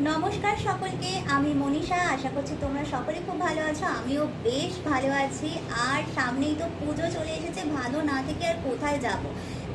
নমস্কার সকলকে, আমি মনীষা। আশা করছি তোমরা সকলে খুব ভালো আছো, আমিও বেশ ভালো আছি। আর সামনেই তো পুজো চলে এসেছে, ভালো না থেকে আর কোথায় যাব?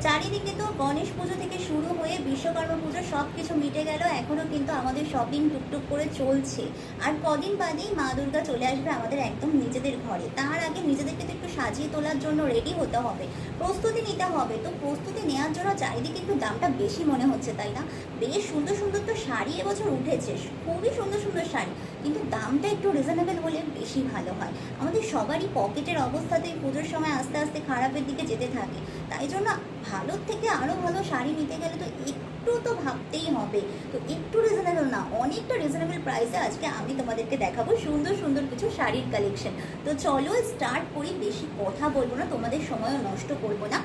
চারিদিকে তো গণেশ পুজো থেকে শুরু হয়ে বিশ্বকর্মা পুজো সব কিছু মিটে গেল। এখনও কিন্তু আমাদের শপিং টুকটুক করে চলছে। আর কদিন বাদেই মা দুর্গা চলে আসবে আমাদের একদম নিজেদের ঘরে। তার আগে নিজেদেরকে তো একটু সাজিয়ে তোলার জন্য রেডি হতে হবে। প্রস্তুতি নিতে হবে। তো প্রস্তুতি নেওয়ার জন্য চারিদিকে একটু দামটা বেশি মনে হচ্ছে, তাই না? বেশ সুন্দর সুন্দর তো শাড়ি এবছর উঠেছে। খুবই সুন্দর সুন্দর শাড়ি। কিন্তু দামটা একটু রিজনেবল হলে বেশি ভালো হয়। আমাদের সবারই পকেটের অবস্থাতেই পুজোর সময় আস্তে আস্তে খারাপের দিকে যেতে থাকে। তাই জন্য ভালোর থেকে আরও ভালো শাড়ি নিতে গেলে তো একটু তো ভাবতেই হবে। তো একটু রিজনেবল না, অনেকটা রিজনেবল প্রাইসে আজকে আমি তোমাদেরকে দেখাবো সুন্দর সুন্দর কিছু শাড়ির কালেকশন তো চলো স্টার্ট করি, বেশি কথা বলব না, তোমাদের সময়ও নষ্ট করব না।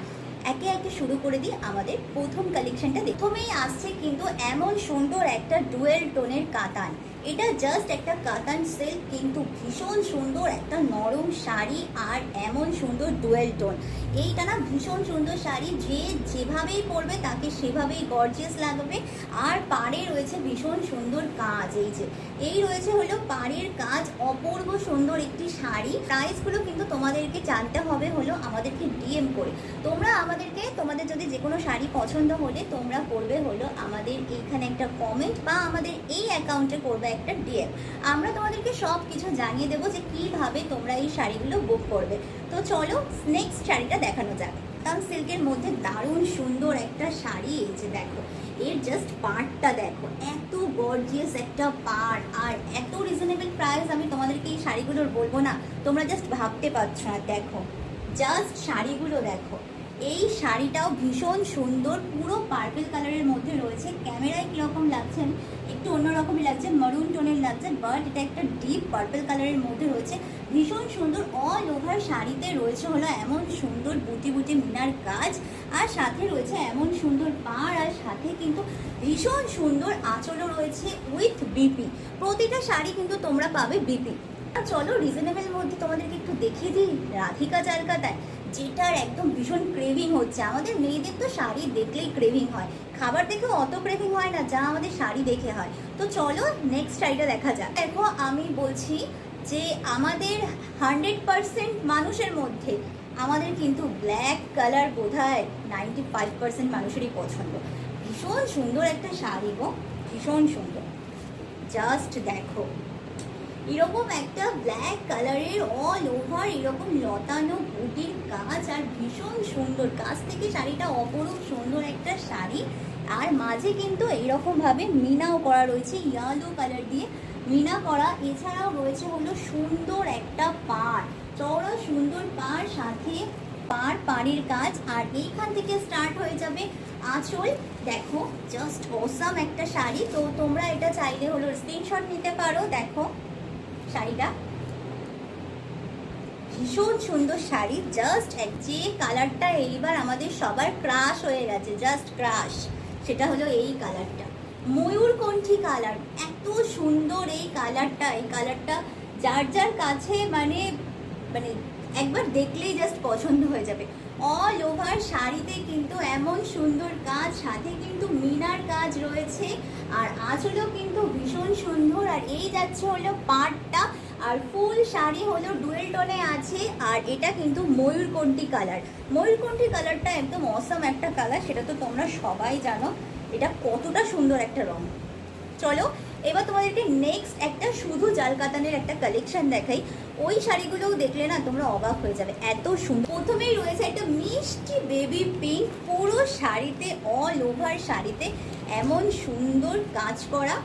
একে একে শুরু করে দিই আমাদের প্রথম কালেকশনটা প্রথমেই আসছে কিন্তু এমন সুন্দর একটা ডুয়েল টোনের কাতান। এটা জাস্ট একটা কাতান সিল্ক কিন্তু ভীষণ সুন্দর একটা নরম শাড়ি আর এমন সুন্দর ডুয়েল টোন। এইটা না ভীষণ সুন্দর শাড়ি, যে যেভাবেই পরবে তাকে সেভাবেই গর্জিয়াস লাগবে। আর পাড়ে রয়েছে ভীষণ সুন্দর কাজ, এই যে। এই রয়েছে হলো পাড়ের কাজ, অপূর্ব সুন্দর একটি শাড়ি। প্রাইসগুলো কিন্তু তোমাদেরকে জানতে হবে হলো আমাদেরকে ডিএম করে। তোমরা আমাদেরকে, তোমাদের যদি যে কোনো শাড়ি পছন্দ হলে তোমরা করবে হলো আমাদের এইখানে একটা কমেন্ট বা আমাদের এই অ্যাকাউন্টে করবে একটা ডিএম আমরা তোমাদেরকে সব কিছু জানিয়ে দেবো যে কীভাবে তোমরা এই শাড়িগুলো বুক করবে। তো চলো নেক্সট শাড়িটা দেখানো যাক। কারণ সিল্কের মধ্যে দারুণ সুন্দর একটা শাড়ি এই যে দেখো। এর জাস্ট পার্টটা দেখো। এত গর্জিয়াস একটা পার্ট আর এত রিজনেবল প্রাইস আমি তোমাদেরকে এই শাড়িগুলোর বলব না। তোমরা জাস্ট ভাবতে পারছ না, দেখো। জাস্ট শাড়িগুলো দেখো। এই শাড়িটাও ভীষণ সুন্দর, পুরো পার্পল কালারের মধ্যে রয়েছে। ক্যামেরায় কীরকম লাগছে? একটু অন্যরকমই লাগছে মারুন টোনের লাগছে বাট এটা একটা ডিপ পার্পল কালারের মধ্যে রয়েছে। ভীষণ সুন্দর অল ওভার শাড়িতে রয়েছে হলো এমন সুন্দর বুটি বুটি মিনার কাজ আর সাথে রয়েছে এমন সুন্দর পাড়, আর সাথে কিন্তু ভীষণ সুন্দর আঁচলও রয়েছে উইথ বিপি প্রতিটা শাড়ি কিন্তু তোমরা পাবে বিপি চলো রিজনেবল মধ্যে তোমাদেরকে একটু দেখিয়ে দিই, রাধিকা চালকাতায় যেটার একদম ভীষণ ক্রেভিং হচ্ছে। আমাদের মেয়েদের তো শাড়ি দেখলেই ক্রেভিং হয়। খাবার দেখেও অত ক্রেভিং হয় না, যা আমাদের শাড়ি দেখে হয়। তো চলো নেক্সট শাড়িটা দেখা যাক। দেখো, আমি বলছি যে আমাদের হান্ড্রেড পারসেন্ট মানুষের মধ্যে আমাদের কিন্তু ব্ল্যাক কালার বোধ হয় নাইনটি ফাইভ পার্সেন্ট মানুষেরই পছন্দ। ভীষণ সুন্দর একটা শাড়ি গো, ভীষণ সুন্দর। জাস্ট দেখো। এরকম একটা ব্ল্যাক কালারের অল ওভার এরকম লতানো বুটির কাজ আর ভীষণ সুন্দর। কাজ থেকে শাড়িটা অপরূপ সুন্দর একটা শাড়ি। আর মাঝে কিন্তু এইরকম ভাবে মিনাও করা রয়েছে ইয়ালো কালার দিয়ে। মিনা করা, এছাড়াও রয়েছে হলো সুন্দর একটা পাড়। চওড়া সুন্দর পাড়, সাথে পাড়, পাড়ের কাজ আর এইখান থেকে স্টার্ট হয়ে যাবে আঁচল। দেখো জাস্ট অসাম একটা শাড়ি। তো তোমরা এটা চাইলে হলো স্ক্রিনশট নিতে পারো। দেখো শাড়িটা। ভীষণ সুন্দর শাড়ি জাস্ট এক যে কালারটা এইবার আমাদের সবার ক্রাশ হয়ে গেছে জাস্ট ক্রাশ সেটা হলো এই কালারটা ময়ূরকণ্ঠী কালার এত সুন্দর এই কালারটা এই কালারটা যার যার কাছে মানে মানে একবার দেখলেই জাস্ট পছন্দ হয়ে যাবে। অল ওভার শাড়িতে কিন্তু এমন সুন্দর কাজ, সাথে কিন্তু মিনার কাজ রয়েছে। আর আঁচলও কিন্তু ভীষণ সুন্দর, আর এই যাচ্ছে হলো পাটটা। আর ফুল শাড়ি হলো ডুয়েল টোনে আছে, আর এটা কিন্তু ময়ূরকণ্ঠী কালার। ময়ূরকণ্ঠী কালারটা একদম অসম একটা কালার, সেটা তো তোমরা সবাই জানো। এটা কতটা সুন্দর একটা রং। চলো এবার তোমাদেরকে নেক্সট একটা শুধু জাল কাতানের একটা কালেকশন দেখাই। ওই শাড়িগুলোও দেখলে না তোমরা অবাক হয়ে যাবে। এত সুন্দর প্রথমেই রয়েছে একটা মিষ্টি বেবি পিঙ্ক পুরো শাড়িতে অল ওভার শাড়িতে, এমন সুন্দর কাজ করা,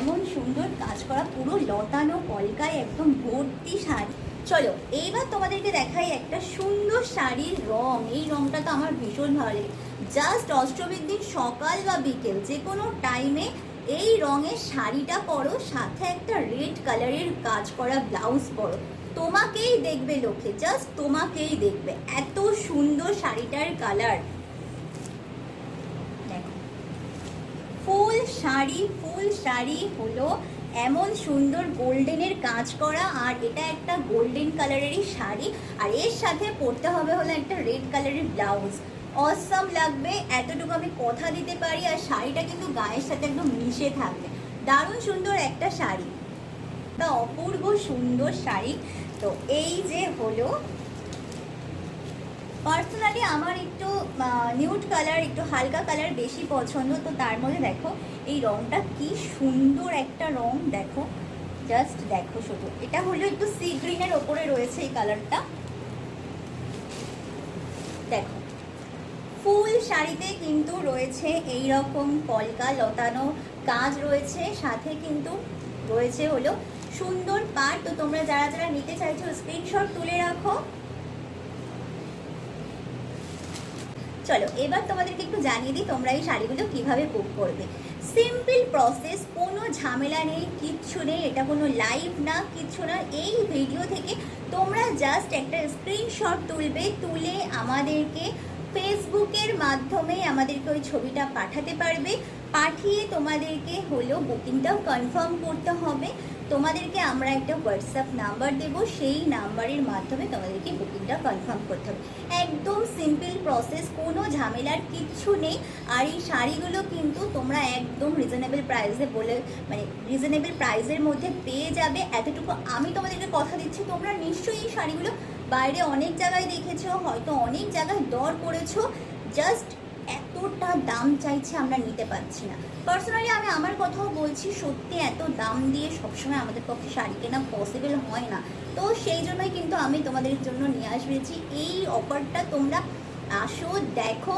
এমন সুন্দর কাজ করা, পুরো লতানো কলকায় একদম ভর্তি শাড়ি। চলো এইবার তোমাদেরকে দেখাই একটা সুন্দর শাড়ির রং। এই রংটা তো আমার ভীষণ ভালো লাগে জাস্ট অষ্টমীর দিন সকাল বা বিকেল যে কোনো টাইমে এই রঙের শাড়িটা পরো, সাথে একটা রেড কালারের কাজ করা ব্লাউজ পরো। তোমাকেই দেখবে লোকে জাস্ট তোমাকেই দেখবে। এত সুন্দর শাড়িটার কালার ফুল শাড়ি ফুল শাড়ি হলো এমন সুন্দর গোল্ডেনের কাজ করা, আর এটা একটা গোল্ডেন কালারেরই শাড়ি, আর এর সাথে পরতে হবে হলো একটা রেড কালারের ব্লাউজ অসাম লাগবে, এতটুকু আমি কথা দিতে পারি, আর শাড়িটা কিন্তু গায়ের সাথে একদম মিশে থাকবে। দারুণ সুন্দর একটা শাড়ি। একটা অপূর্ব সুন্দর শাড়ি। তো এই যে হলো পার্সোনালি আমার একটু নিউড কালার একটু হালকা কালার বেশি পছন্দ। তো তার মধ্যে দেখো, এই রংটা কি সুন্দর একটা রং। দেখো জাস্ট দেখো শুধু। এটা হলো একটু সি গ্রিনের ওপরে রয়েছে এই কালারটা দেখো শাড়িতে কিন্তু রয়েছে এই রকম কলকা লতানো কাজ রয়েছে, সাথে কিন্তু রয়েছে হলো সুন্দর পাট। তো তোমরা যারা যারা নিতে চাইছো স্ক্রিনশট তুলে রাখো। চলো, এবার তোমাদেরকে একটু জানিয়ে দিই তোমরা এই শাড়িগুলো কীভাবে বুক করবে। সিম্পল প্রসেস কোনো ঝামেলা নেই, কিচ্ছু নেই, এটা কোনো লাইভ না, কিচ্ছু না। এই ভিডিও থেকে তোমরা জাস্ট একটা স্ক্রিনশট তুলবে, তুলে আমাদেরকে ফেসবুকের মাধ্যমে আমাদেরকে ওই ছবিটা পাঠাতে পারবে। পাঠিয়ে তোমাদেরকে হলো বুকিংটাও কনফার্ম করতে হবে। তোমাদেরকে আমরা একটা হোয়াটসঅ্যাপ নাম্বার দেব, সেই নাম্বারের মাধ্যমে তোমাদেরকে বুকিংটা কনফার্ম করতে হবে। একদম সিম্পল প্রসেস কোনো ঝামেলার কিচ্ছু নেই। আর এই শাড়িগুলো কিন্তু তোমরা একদম রিজনেবল প্রাইসে বলে মানে রিজনেবল প্রাইসের মধ্যে পেয়ে যাবে। এতটুকু আমি তোমাদেরকে কথা দিচ্ছি, তোমরা নিশ্চয়ই এই শাড়িগুলো বাইরে অনেক জায়গায় দেখেছ, হয়তো অনেক জায়গায় দর করেছ জাস্ট এতটা দাম চাইছে আমরা নিতে পারছি না। পার্সোনালি আমি আমার কথাও বলছি, সত্যি এত দাম দিয়ে সবসময় আমাদের পক্ষে শাড়ি কেনা পসিবল হয় না। তো সেই জন্যই কিন্তু আমি তোমাদের জন্য নিয়ে আসবেছি এই অফারটা তোমরা আসো, দেখো,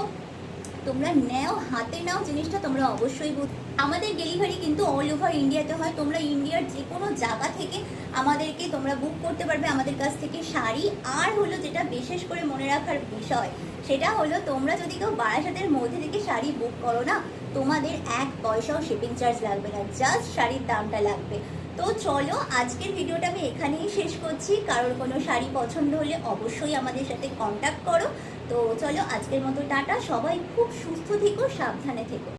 তোমরা নেও, হাতে নাও, জিনিসটা তোমরা অবশ্যই বুঝ আমাদের ডেলিভারি কিন্তু অল ওভার ইন্ডিয়াতে হয়। তোমরা ইন্ডিয়ার যে কোনো জায়গা থেকে আমাদেরকে তোমরা বুক করতে পারবে আমাদের কাছ থেকে শাড়ি। আর হলো যেটা বিশেষ করে মনে রাখার বিষয়, সেটা হলো তোমরা যদি কেউ বারাসাতের মধ্যে থেকে শাড়ি বুক করো না, তোমাদের এক পয়সাও শিপিং চার্জ লাগবে না জাস্ট শাড়ির দামটা লাগবে। তো চলো, আজকের ভিডিওটা আমি এখানেই শেষ করছি। কারোর কোনো শাড়ি পছন্দ হলে অবশ্যই আমাদের সাথে কন্ট্যাক্ট করো। তো চলো, আজকের মতো টাটা। সবাই খুব সুস্থ থেকো, সাবধানে থেকো।